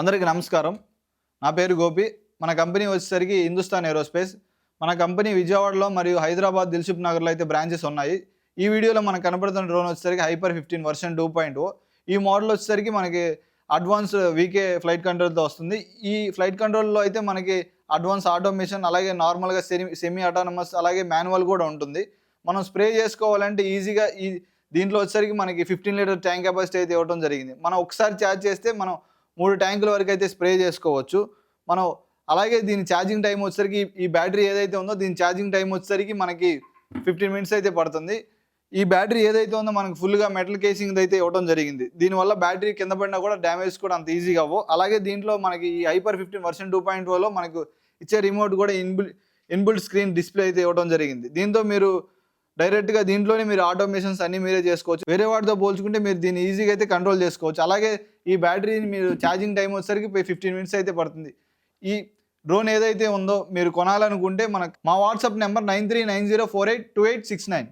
అందరికీ నమస్కారం. నా పేరు గోపి. మన కంపెనీ వచ్చేసరికి హిందుస్థాన్ ఏరోస్పేస్. మన కంపెనీ విజయవాడలో మరియు హైదరాబాద్ దిల్సుఖ్ నగర్లో అయితే బ్రాంచెస్ ఉన్నాయి. ఈ వీడియోలో మనకు కనపడుతున్న డ్రోన్ వచ్చేసరికి hyper fifteen version two point ఈ మోడల్ వచ్చేసరికి మనకి అడ్వాన్స్ వీకే ఫ్లైట్ కంట్రోల్తో వస్తుంది. ఈ ఫ్లైట్ కంట్రోల్లో అయితే మనకి అడ్వాన్స్ ఆటోమేషన్ అలాగే నార్మల్గా సెమీ సెమీ ఆటోనమస్ అలాగే మాన్యువల్ కూడా ఉంటుంది. మనం స్ప్రే చేసుకోవాలంటే ఈజీగా ఈ దీంట్లో వచ్చేసరికి మనకి ఫిఫ్టీన్ లీటర్ ట్యాంక్ కెపాసిటీ అయితే ఇవ్వడం జరిగింది. మనం ఒకసారి ఛార్జ్ చేస్తే మనం మూడు ట్యాంకుల వరకు అయితే స్ప్రే చేసుకోవచ్చు. మనం అలాగే దీని ఛార్జింగ్ టైం వచ్చేసరికి ఈ- బ్యాటరీ ఏదైతే ఉందో దీని ఛార్జింగ్ టైం వచ్చేసరికి మనకి ఫిఫ్టీన్ మినిట్స్ అయితే పడుతుంది. ఈ బ్యాటరీ ఏదైతే ఉందో మనకు ఫుల్గా మెటల్ కేసింగ్ అయితే ఇవ్వడం జరిగింది. దీనివల్ల బ్యాటరీ కింద పడినా కూడా డ్యామేజ్ కూడా అంత ఈజీగా అవ్వవు. అలాగే దీంట్లో మనకి ఈ హైపర్ ఫిఫ్టీన్ వర్షన్ టూ పాయింట్లో మనకు ఇచ్చే రిమోట్ కూడా ఇన్బుల్ ఇన్బుల్ట్ స్క్రీన్ డిస్ప్లే అయితే ఇవ్వడం జరిగింది. దీంతో మీరు డైరెక్ట్గా దీంట్లోనే మీరు ఆటోమేషన్స్ అన్ని మీరే చేసుకోవచ్చు. వేరే వాటితో పోల్చుకుంటే మీరు దీన్ని ఈజీగా అయితే కంట్రోల్ చేసుకోవచ్చు. అలాగే ఈ బ్యాటరీని మీరు ఛార్జింగ్ టైం వచ్చేసరికి ఫిఫ్టీన్ మినిట్స్ అయితే పడుతుంది. ఈ డ్రోన్ ఏదైతే ఉందో మీరు కొనాలనుకుంటే మనకు మా WhatsApp number nine three nine zero four eight two eight six nine.